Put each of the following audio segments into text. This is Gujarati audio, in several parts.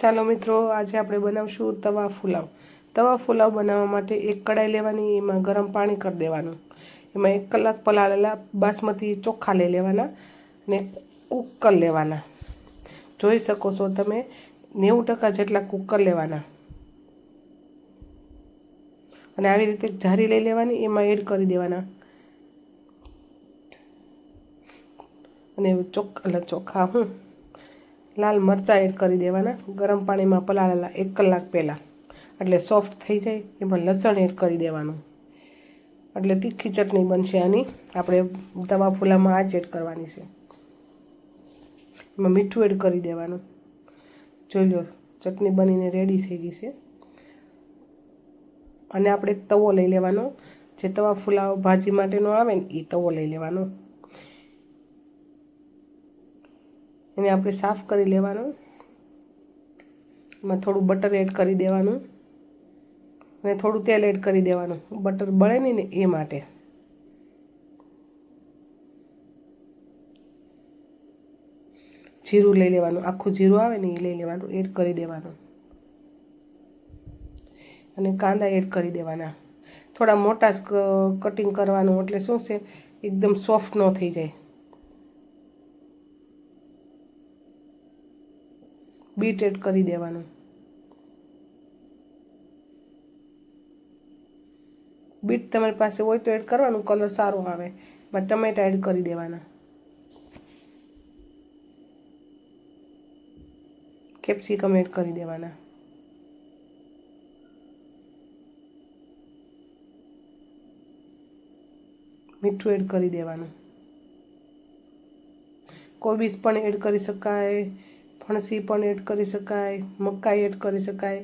ચાલો મિત્રો, આજે આપણે બનાવશું તવા ફુલાવ. તવા ફુલાવ બનાવવા માટે એક કડાઈ લેવાની, એમાં ગરમ પાણી કરી દેવાનું. એમાં એક કલાક પલાળેલા બાસમતી ચોખ્ખા લઈ લેવાના ને કુકર લેવાના. જોઈ શકો છો તમે, નેવું ટકા જેટલા કુકર લેવાના. અને આવી રીતે જારી લઈ લેવાની, એમાં એડ કરી દેવાના. અને ચોખ્ખા ચોખ્ખા હું લાલ મરચાં એડ કરી દેવાના. ગરમ પાણીમાં પલાળેલા એક કલાક પહેલાં. એટલે સોફ્ટ થઈ જાય, એમાં લસણ એડ કરી દેવાનું. એટલે તીખી ચટણી બનશે આની. આપણે તવા ફૂલામાં આ જ એડ કરવાની છે. એમાં મીઠું એડ કરી દેવાનું. જોઈ લો, ચટણી બનીને રેડી થઈ ગઈ છે. અને આપણે તવો લઈ લેવાનો. જે તવા ફુલાવ ભાજી માટેનો આવે ને, એ તવો લઈ લેવાનો. એને આપણે સાફ કરી લેવાનું. એમાં થોડું બટર એડ કરી દેવાનું. અને થોડું તેલ એડ કરી દેવાનું. બટર બળે નહીં ને એ માટે. જીરું લઈ લેવાનું. આખું જીરું આવે ને એ લઈ લેવાનું. એડ કરી દેવાનું. અને કાંદા એડ કરી દેવાના. થોડા મોટા કટિંગ કરવાનું. એટલે શું છે? એકદમ સોફ્ટ ન થઈ જાય. બીટ એડ કરી દેવાનું. બીટ તમારી પાસે હોય તો એડ કરવાનું, કલર સારો આવે એમાં ટમેટા એડ કરી દેવાના. કેપ્સિકમ એડ કરી દેવાના. મીઠું એડ કરી દેવાનું. કોબીસ પણ એડ કરી શકાય ફણસી પણ એડ કરી શકાય, મકાઈ એડ કરી શકાય.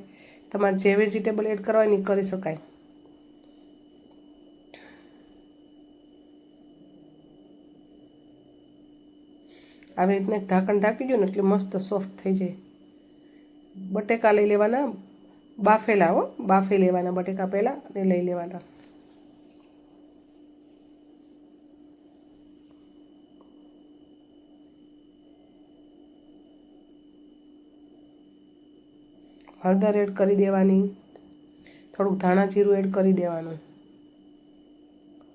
તમારે જે વેજીટેબલ એડ કરવાની કરી શકાય. આવી રીતના ઢાંકણ ઢાંકી દો ને એટલે મસ્ત સોફ્ટ થઈ જાય. બટેકા લઈ લેવાના બાફેલા હો, બાફી લેવાના બટેકા પહેલાં અને લઈ લેવાના. હળદર એડ કરી દેવાની, થોડુંક ધાણા જીરું એડ કરી દેવાનું.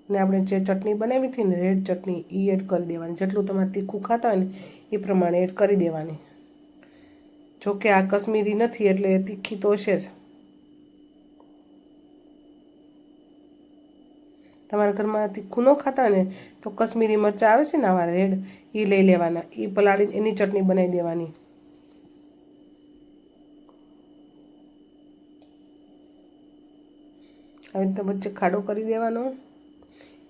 અને આપણે જે ચટણી બનાવી હતી ને રેડ ચટણી એ એડ કરી દેવાની. જેટલું તમારે તીખું ખાતા હોય ને, એ પ્રમાણે એડ કરી દેવાની. જો કે આ કશ્મીરી નથી, એટલે તીખી તો છે જ. તમારા ઘરમાં તીખું ન ખાતા ને, તો કશ્મીરી મરચાં આવે છે ને આવા રેડ એ લઈ લેવાના. એ પલાળી એની ચટણી બનાવી દેવાની. આવી રીતે વચ્ચે ખાડો કરી દેવાનો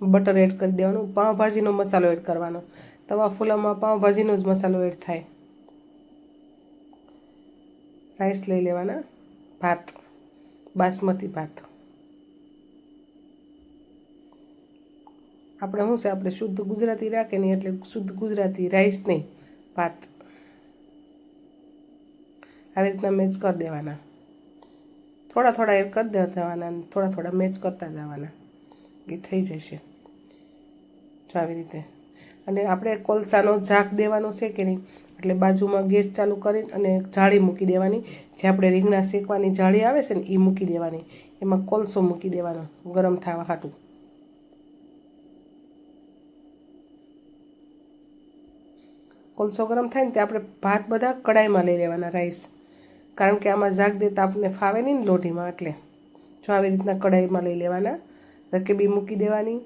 બટર એડ કરી દેવાનું, પાઉંભાજીનો મસાલો એડ કરવાનો. તવા ફૂલામાં પાઉંભાજીનો જ મસાલો એડ થાય. રાઈસ લઈ લેવાના, ભાત, બાસમતી ભાત. આપણે શું છે, આપણે શુદ્ધ ગુજરાતી રાખે નહીં એટલે શુદ્ધ ગુજરાતી રાઈસ નહીં, ભાત. આવી રીતના મેચ કરી દેવાના. થોડા થોડા એ કરી દેવાના થોડા થોડા મેચ કરતા જવાના. એ થઈ જશે. જો આવી રીતે. અને આપણે કોલસાનો ઝાક દેવાનો છે કે નહીં? એટલે બાજુમાં ગેસ ચાલુ કરી અને જાળી મૂકી દેવાની. જે આપણે રીંગણા શેકવાની જાળી આવે છે ને એ મૂકી દેવાની. એમાં કોલસો મૂકી દેવાનો, ગરમ થવા હાટું. કોલસો ગરમ થાય ને તે આપણે ભાત બધા કડાઈમાં લઈ લેવાના રાઈસ કારણ કે આમાં ઝાક દેતા આપણને ફાવે નહીં ને લોઢીમાં, એટલે જો આવી રીતના કડાઈમાં લઈ લેવાના. રકેબી મૂકી દેવાની,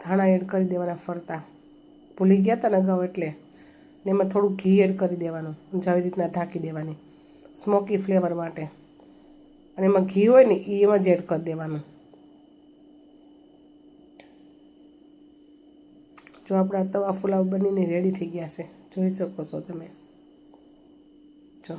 ધાણા એડ કરી દેવાના ફરતા. ભૂલી ગયા હતા ને અગાઉ એટલે. ને એમાં થોડું ઘી એડ કરી દેવાનું જો આવી રીતના ઢાંકી દેવાની સ્મોકી ફ્લેવર માટે. અને એમાં ઘી હોય ને એમાં જ એડ કરી દેવાનું. જો આપણા તવા ફુલાવ બનીને રેડી થઈ ગયા છે, જોઈ શકો છો તમે. જો.